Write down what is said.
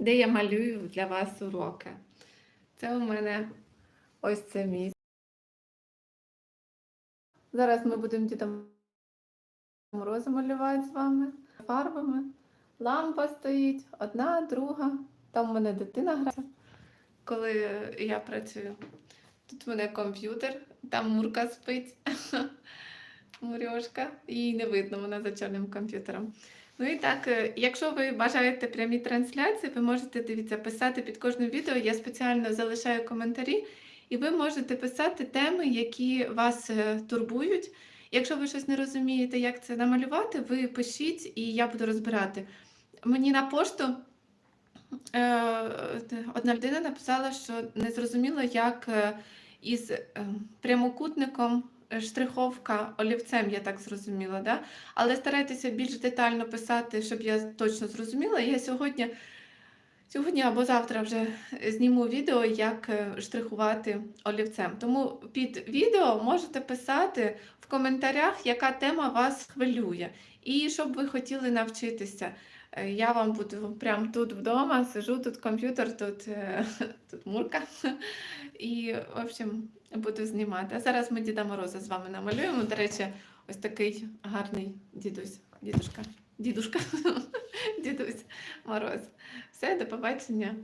де я малюю для вас уроки. Це у мене ось це місце. Зараз ми будемо Діда Мороза малювати з вами фарбами. Лампа стоїть, одна, друга. Там у мене дитина грається, коли я працюю. Тут у мене комп'ютер, там Мурка спить. Мурьошка. Її не видно, вона за чорним комп'ютером. Ну і так, е, якщо ви бажаєте прямі трансляції, ви можете дивіться, писати під кожним відео. Я спеціально залишаю коментарі, і ви можете писати теми, які вас е, турбують. Якщо ви щось не розумієте, як це намалювати, ви пишіть і я буду розбирати. Мені на пошту е, одна людина написала, що не зрозуміло, як із прямокутником штриховка олівцем, я так зрозуміла. Да? Але старайтеся більш детально писати, щоб я точно зрозуміла. Я сьогодні, сьогодні або завтра вже зніму відео, як е, штрихувати олівцем. Тому під відео можете писати коментарях, яка тема вас хвилює, і щоб ви хотіли навчитися. Е, Я вам буду прямо тут вдома, сижу, тут комп'ютер, тут, е, тут мурка. І, в общем, буду знімати. А зараз ми Діда Мороза з вами намалюємо. До речі, ось такий гарний дідусь, дідушка, дідушка, дідусь Мороз. Все, до побачення.